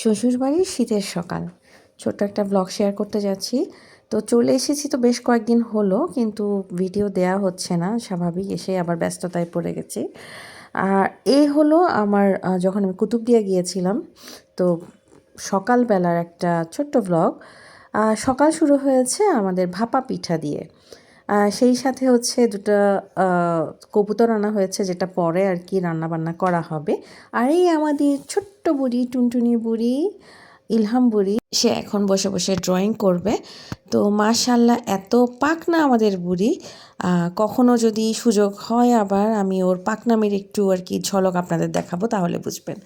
শ্বশুরবাড়ির শীতের সকাল। ছোট্ট একটা ব্লগ শেয়ার করতে যাচ্ছি। তো চলে এসেছি তো বেশ কয়েকদিন হলো, কিন্তু ভিডিও দেয়া হচ্ছে না, স্বাভাবিক এসে আবার ব্যস্ততায় পড়ে গেছি। আর এই হলো আমার যখন আমি কুতুবদিয়া গিয়েছিলাম, তো সকালবেলার একটা ছোট্ট ব্লগ সকাল শুরু হয়েছে আমাদের ভাপা পিঠা দিয়ে। সেই সাথে হচ্ছে দুটো কবুতর রান্না হয়েছে যেটা পরে আর কি রান্না বান্না করা হবে। আর এই আমাদের ছোট্ট বুড়ি, টুনটুনি বুড়ি ইলহাম বুড়ি, সে এখন বসে বসে ড্রয়িং করবে। তো মাশাল্লাহ এত পাকনা আমাদের বুড়ি। কখনো যদি সুযোগ হয় আবার আমি ওর পাকনামের একটু আর কি ঝলক আপনাদের দেখাবো, তাহলে বুঝবেন।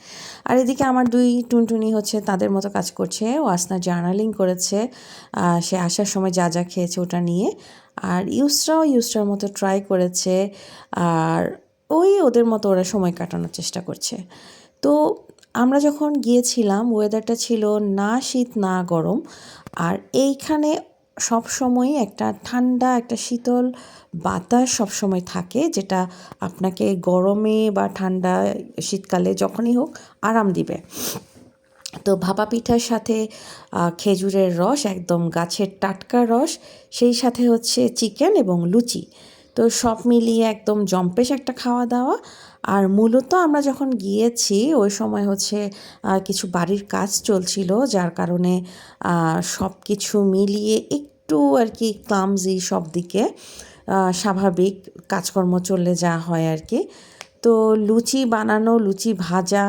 আর এদিকে আমার দুই টুনটুনি হচ্ছে, তাদের মতো কাজ করছে। ও আসনা জার্নালিং করেছে। সে আসার সময় যা যা খেয়েছে ওটা নিয়ে। আর ইউসরাও ইউসরার মতো ট্রাই করেছে। আর ওই ওদের মতো ওরা সময় কাটানোর চেষ্টা করছে। তো আমরা যখন গিয়েছিলাম ওয়েদারটা ছিল না শীত, না গরম। আর এইখানে সব সময় একটা ঠান্ডা, একটা শীতল বাতাস সব সময় থাকে, যেটা আপনাকে গরমে বা ঠান্ডা শীতকালে যখনই হোক আরাম দিবে। তো ভাপা পিঠার সাথে খেজুরের রস, একদম গাছের টাটকা রস, সেই সাথে হচ্ছে চিকেন এবং লুচি। তো সব মিলিয়ে একদম জম্পেশ একটা খাওয়া দাওয়া আর মূলত আমরা যখন গিয়েছি, ওই সময় হচ্ছে কিছু বাড়ির কাজ চলছিল, যার কারণে সব কিছু মিলিয়ে একটু আর কি ক্লামজি সব দিকে স্বাভাবিক কাজকর্ম চললে যা হয় আর কি। তো লুচি বানানো, লুচি ভাজা,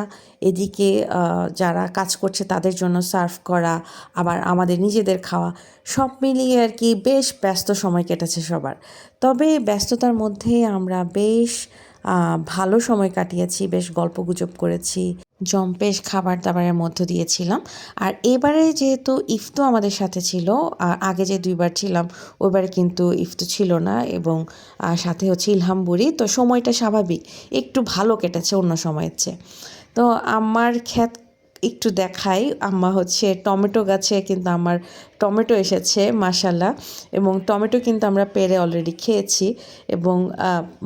এদিকে যারা কাজ করছে তাদের জন্য সার্ভ করা, আবার আমাদের নিজেদের খাওয়া, সব মিলিয়ে আর কি বেশ ব্যস্ত সময় কেটেছে সবার। তবে ব্যস্ততার মধ্যে আমরা বেশ ভালো সময় কাটিয়েছি, বেশ গল্প গুজব করেছি জম্পেশ খাবার দাবারের মধ্য দিয়েছিলাম। আর এবারে যেহেতু ইফতো আমাদের সাথে ছিল আগে যে দুইবার ছিলাম, ওইবারে কিন্তু ইফতো ছিল না এবং সাথে হচ্ছে ইলহাম বুড়ি। তো সময়টা স্বাভাবিক, একটু ভালো কেটেছে অন্য সময়ের চেয়ে। তো আমার ক্ষেত একটু দেখাই। আম্মা হচ্ছে টমেটো গাছে কিন্তু আমার টমেটো এসেছে মাসাল্লাহ এবং টমেটো কিন্তু আমরা পেরে অলরেডি খেয়েছি এবং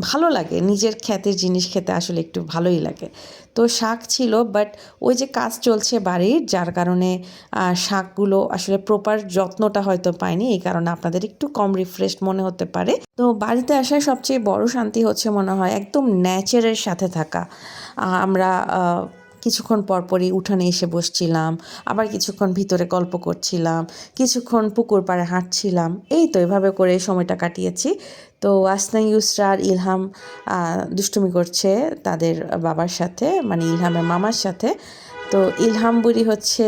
ভালো লাগে। নিজের ক্ষেতের জিনিস খেতে আসলে একটু ভালোই লাগে। তো শাক ছিল বাট ওই যে কাজ চলছে বাড়ির, যার কারণে শাকগুলো আসলে প্রপার যত্নটা হয়তো পায়নি এই কারণে আপনাদের একটু কম রিফ্রেশ মনে হতে পারে। তো বাড়িতে আসার সবচেয়ে বড় শান্তি হচ্ছে মনে হয় একদম ন্যাচারের সাথে থাকা। আমরা কিছুক্ষণ পরপরই উঠানে এসে বসছিলাম, আবার কিছুক্ষণ ভিতরে গল্প করছিলাম, কিছুক্ষণ পুকুর পাড়ে হাঁটছিলাম। এই তো এভাবে করে সময়টা কাটিয়েছি। তো আসনা ইউসরার ইলহাম দুষ্টুমি করছে তাদের বাবার সাথে মানে ইলহামের মামার সাথে। তো ইলহাম বুড়ি হচ্ছে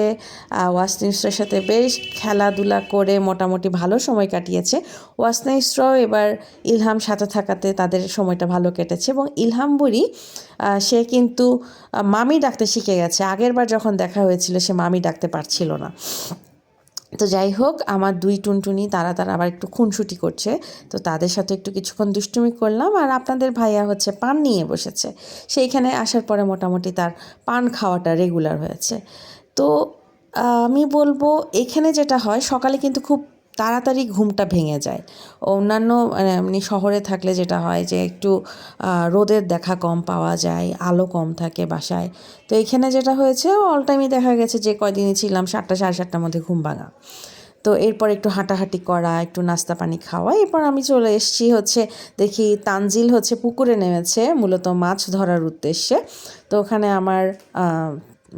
ওয়াসনা ইসরার সাথে বেশ খেলাধুলা করে মোটামুটি ভালো সময় কাটিয়েছে। ওয়াসনা ইসরাও এবার ইলহাম সাথে থাকাতে তাদের সময়টা ভালো কেটেছে এবং ইলহাম বুড়ি সে কিন্তু মামি ডাকতে শিখে গেছে। আগের বার যখন দেখা হয়েছিল সে মামি ডাকতে পারছিল না। তো যাই হোক, আমার দুই টুনটুনি তারা তারা আবার একটু খুনসুটি করছে। তো তাদের সাথে একটু কিছুক্ষণ দুষ্টুমি করলাম আর আপনাদের ভাইয়া হচ্ছে পান নিয়ে বসেছে। সেইখানে আসার পরে মোটামুটি তার পান খাওয়াটা রেগুলার হয়েছে। তো আমি বলব এখানে যেটা হয়, সকালে কিন্তু খুব তাড়াতাড়ি ঘুমটা ভেঙে যায়। অন্যান্য মানে এমনি শহরে থাকলে যেটা হয় যে একটু রোদের দেখা কম পাওয়া যায়, আলো কম থাকে বাসায়। তো এখানে যেটা হয়েছে অল টাইমই দেখা গেছে যে কয়দিনই ছিলাম, সাতটা, সাড়ে সাতটার মধ্যে ঘুম ভাঙা। তো এরপর একটু হাঁটাহাঁটি করা, একটু নাস্তা পানি খাওয়া, এরপর আমি চলে এসেছি হচ্ছে, দেখি তানজিল হচ্ছে পুকুরে নেমেছে, মূলত মাছ ধরার উদ্দেশ্যে। তো ওখানে আমার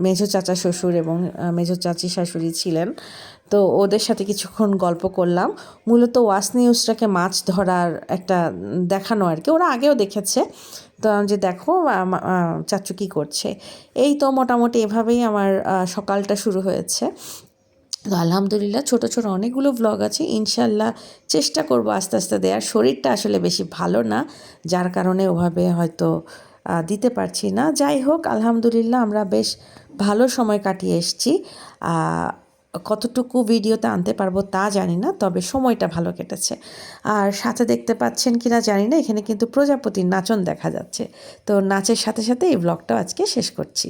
মেজো চাচা শ্বশুর এবং মেজো চাচি শাশুড়ি ছিলেন। তো ওদের সাথে কিছুক্ষণ গল্প করলাম। মূলত ওয়াসনি ইউসরাকে মাছ ধরার একটা দেখানো আর কি। ওরা আগেও দেখেছে। তো যে দেখো চাচু কী করছে। এই তো মোটামুটি এভাবেই আমার সকালটা শুরু হয়েছে। তো আলহামদুলিল্লাহ ছোটো ছোটো অনেকগুলো ব্লগ আছে। ইনশাল্লাহ চেষ্টা করব আস্তে আস্তে দেওয়ার শরীরটা আসলে বেশি ভালো না। যার কারণে ওভাবে হয়তো দিতে পারছি না। যাই হোক, আলহামদুলিল্লাহ আমরা বেশ ভালো সময় কাটিয়ে এসছি। কতটুকু ভিডিওতে আনতে পারব তা জানি না, তবে সময়টা ভালো কেটেছে। আর সাথে দেখতে পাচ্ছেন কি না জানি না, এখানে কিন্তু প্রজাপতির নাচন দেখা যাচ্ছে। তো নাচের সাথে সাথে এই ব্লগটাও আজকে শেষ করছি।